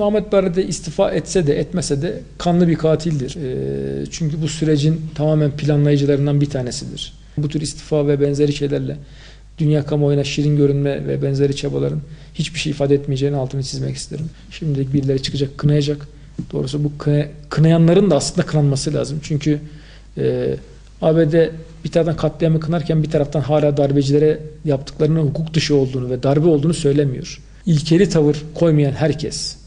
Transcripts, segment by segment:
Muhammed Barade istifa etse de etmese de kanlı bir katildir. Ee, çünkü bu sürecin tamamen planlayıcılarından bir tanesidir. Bu tür istifa ve benzeri şeylerle dünya kamuoyuna şirin görünme ve benzeri çabaların hiçbir şey ifade etmeyeceğini altını çizmek isterim. Şimdilik birileri çıkacak, kınayacak. Doğrusu bu kına- kınayanların da aslında kınanması lazım. Çünkü e, ABD bir taraftan katliamı kınarken bir taraftan hala darbecilere yaptıklarının hukuk dışı olduğunu ve darbe olduğunu söylemiyor. İlkeli tavır koymayan herkes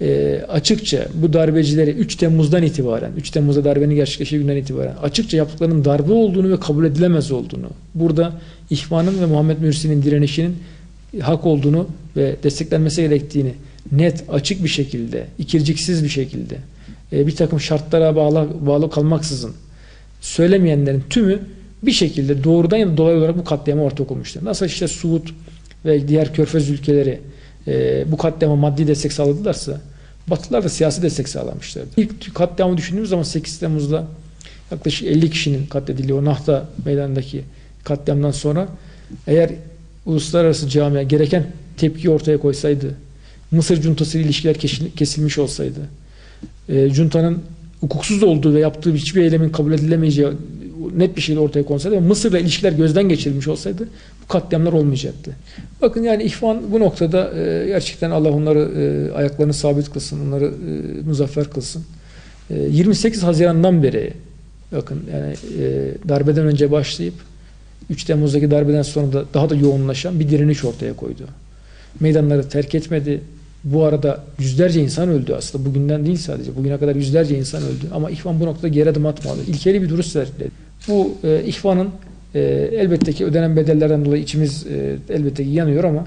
e, açıkça bu darbecileri 3 Temmuz'dan itibaren, 3 Temmuz'da darbenin gerçekleştiği günden itibaren açıkça yaptıklarının darbe olduğunu ve kabul edilemez olduğunu, burada İhvan'ın ve Muhammed Mürsi'nin direnişinin hak olduğunu ve desteklenmesi gerektiğini net, açık bir şekilde, ikirciksiz bir şekilde, e, bir takım şartlara bağlı, bağlı kalmaksızın söylemeyenlerin tümü bir şekilde doğrudan ya da dolaylı olarak bu katliama ortak olmuştur. Nasıl işte Suud ve diğer körfez ülkeleri e, bu katliama maddi destek sağladılarsa Batılılar da siyasi destek sağlamışlardı. İlk katliamı düşündüğümüz zaman 8 Temmuz'da yaklaşık 50 kişinin katledildiği o Nahta meydanındaki katliamdan sonra eğer uluslararası camia gereken tepki ortaya koysaydı, Mısır cuntası ile ilişkiler kesil- kesilmiş olsaydı, e, juntanın hukuksuz olduğu ve yaptığı hiçbir eylemin kabul edilemeyeceği net bir şekilde ortaya konsaydı ve Mısır'la ilişkiler gözden geçirilmiş olsaydı katliamlar olmayacaktı. Bakın yani İhvan bu noktada e, gerçekten Allah onları e, ayaklarını sabit kılsın, onları e, muzaffer kılsın. E, 28 Haziran'dan beri bakın yani e, darbeden önce başlayıp 3 Temmuz'daki darbeden sonra da daha da yoğunlaşan bir direniş ortaya koydu. Meydanları terk etmedi. Bu arada yüzlerce insan öldü aslında. Bugünden değil sadece. Bugüne kadar yüzlerce insan öldü. Ama İhvan bu noktada geri adım atmadı. İlkeli bir duruş sergiledi. Bu e, İhvan'ın e, elbette ki ödenen bedellerden dolayı içimiz e, elbette ki yanıyor ama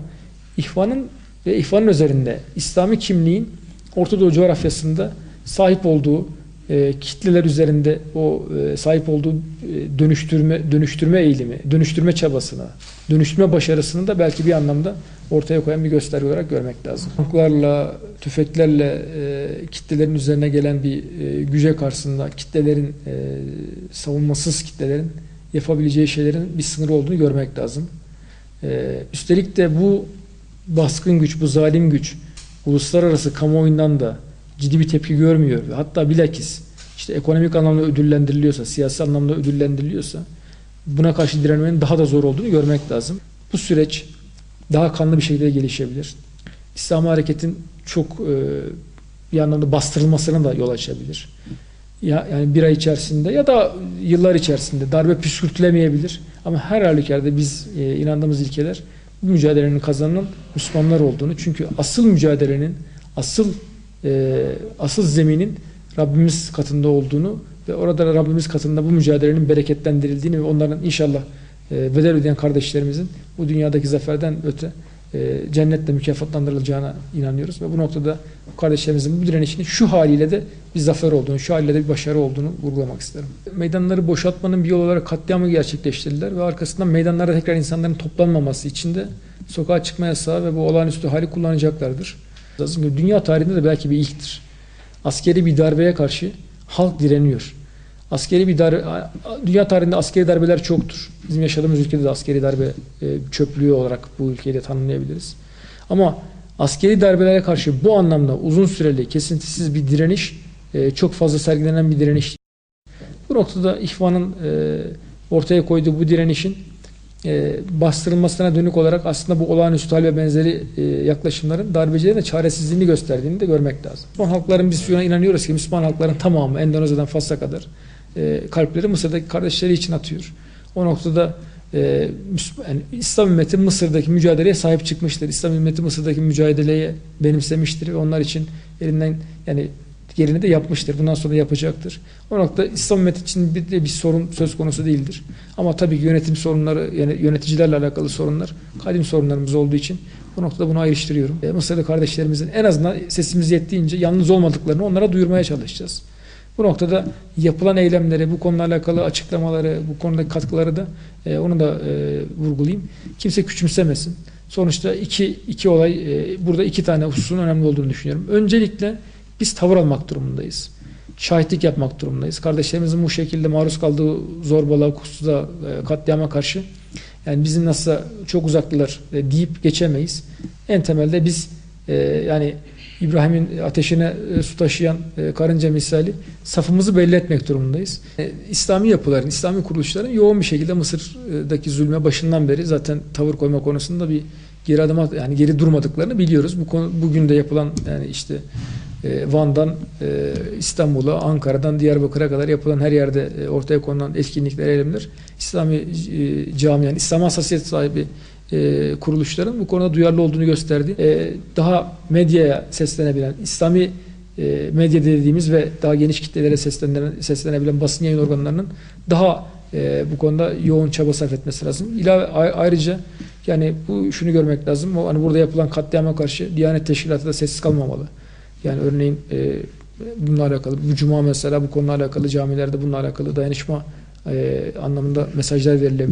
İhvan'ın ve İhvan'ın üzerinde İslami kimliğin Orta Doğu coğrafyasında sahip olduğu e, kitleler üzerinde o e, sahip olduğu e, dönüştürme dönüştürme eğilimi, dönüştürme çabasına, dönüştürme başarısını da belki bir anlamda ortaya koyan bir gösterge olarak görmek lazım. Tanklarla, tüfeklerle e, kitlelerin üzerine gelen bir e, güce karşısında kitlelerin e, savunmasız kitlelerin yapabileceği şeylerin bir sınırı olduğunu görmek lazım. E, üstelik de bu baskın güç, bu zalim güç uluslararası kamuoyundan da ciddi bir tepki görmüyor. Hatta bilakis işte ekonomik anlamda ödüllendiriliyorsa, siyasi anlamda ödüllendiriliyorsa buna karşı direnmenin daha da zor olduğunu görmek lazım. Bu süreç daha kanlı bir şekilde gelişebilir. İslam hareketin çok e, bir anlamda bastırılmasına da yol açabilir. Ya, yani bir ay içerisinde ya da yıllar içerisinde darbe püskürtülemeyebilir. Ama her halükarda biz e, inandığımız ilkeler bu mücadelenin kazanan Müslümanlar olduğunu. Çünkü asıl mücadelenin, asıl e, asıl zeminin Rabbimiz katında olduğunu ve orada Rabbimiz katında bu mücadelenin bereketlendirildiğini ve onların inşallah e, bedel ödeyen kardeşlerimizin bu dünyadaki zaferden öte e, cennetle mükafatlandırılacağına inanıyoruz ve bu noktada bu kardeşlerimizin bu direnişinin şu haliyle de bir zafer olduğunu, şu haliyle de bir başarı olduğunu vurgulamak isterim. Meydanları boşaltmanın bir yol olarak katliamı gerçekleştirdiler ve arkasından meydanlara tekrar insanların toplanmaması için de sokağa çıkma yasağı ve bu olağanüstü hali kullanacaklardır. Dünya tarihinde de belki bir ilktir. Askeri bir darbeye karşı halk direniyor. Askeri bir darbe, dünya tarihinde askeri darbeler çoktur. Bizim yaşadığımız ülkede de askeri darbe e, çöplüğü olarak bu ülkeyi de tanımlayabiliriz. Ama askeri darbelere karşı bu anlamda uzun süreli, kesintisiz bir direniş, e, çok fazla sergilenen bir direniş. Bu noktada İhvan'ın e, ortaya koyduğu bu direnişin e, bastırılmasına dönük olarak aslında bu olağanüstü hal ve benzeri yaklaşımların darbecilerin de çaresizliğini gösterdiğini de görmek lazım. Müslüman halkların biz şuna inanıyoruz ki Müslüman halkların tamamı Endonezya'dan Fas'a kadar kalpleri Mısır'daki kardeşleri için atıyor. O noktada yani İslam ümmeti Mısır'daki mücadeleye sahip çıkmıştır. İslam ümmeti Mısır'daki mücadeleye benimsemiştir ve onlar için elinden yani yerini de yapmıştır. Bundan sonra yapacaktır. O noktada İslam için bir, bir sorun söz konusu değildir. Ama tabii ki yönetim sorunları, yani yöneticilerle alakalı sorunlar kadim sorunlarımız olduğu için bu noktada bunu ayrıştırıyorum. E, Mısırlı kardeşlerimizin en azından sesimiz yettiğince yalnız olmadıklarını onlara duyurmaya çalışacağız. Bu noktada yapılan eylemleri, bu konuyla alakalı açıklamaları, bu konudaki katkıları da e, onu da e, vurgulayayım. Kimse küçümsemesin. Sonuçta iki, iki olay, e, burada iki tane hususun önemli olduğunu düşünüyorum. Öncelikle biz tavır almak durumundayız. Şahitlik yapmak durumundayız. Kardeşlerimizin bu şekilde maruz kaldığı zorbalığa, kusuda, e, katliama karşı yani bizim nasıl çok uzaklılar e, deyip geçemeyiz. En temelde biz e, yani İbrahim'in ateşine su taşıyan karınca misali safımızı belli etmek durumundayız. İslami yapıların, İslami kuruluşların yoğun bir şekilde Mısır'daki zulme başından beri zaten tavır koyma konusunda bir geri adım yani geri durmadıklarını biliyoruz. Bu konu bugün de yapılan yani işte Van'dan e, İstanbul'a, Ankara'dan Diyarbakır'a kadar yapılan her yerde e, ortaya konulan etkinlikler, eylemler İslami e, camianın, İslam hassasiyet sahibi e, kuruluşların bu konuda duyarlı olduğunu gösterdi. E, daha medyaya seslenebilen, İslami e, medya dediğimiz ve daha geniş kitlelere seslenen, seslenebilen basın yayın organlarının daha e, bu konuda yoğun çaba sarf etmesi lazım. İlave ayrıca yani bu şunu görmek lazım. Hani burada yapılan katliama karşı Diyanet Teşkilatı da sessiz kalmamalı. Yani örneğin e, bununla alakalı bu cuma mesela bu konuyla alakalı camilerde bununla alakalı dayanışma e, anlamında mesajlar verilebilir.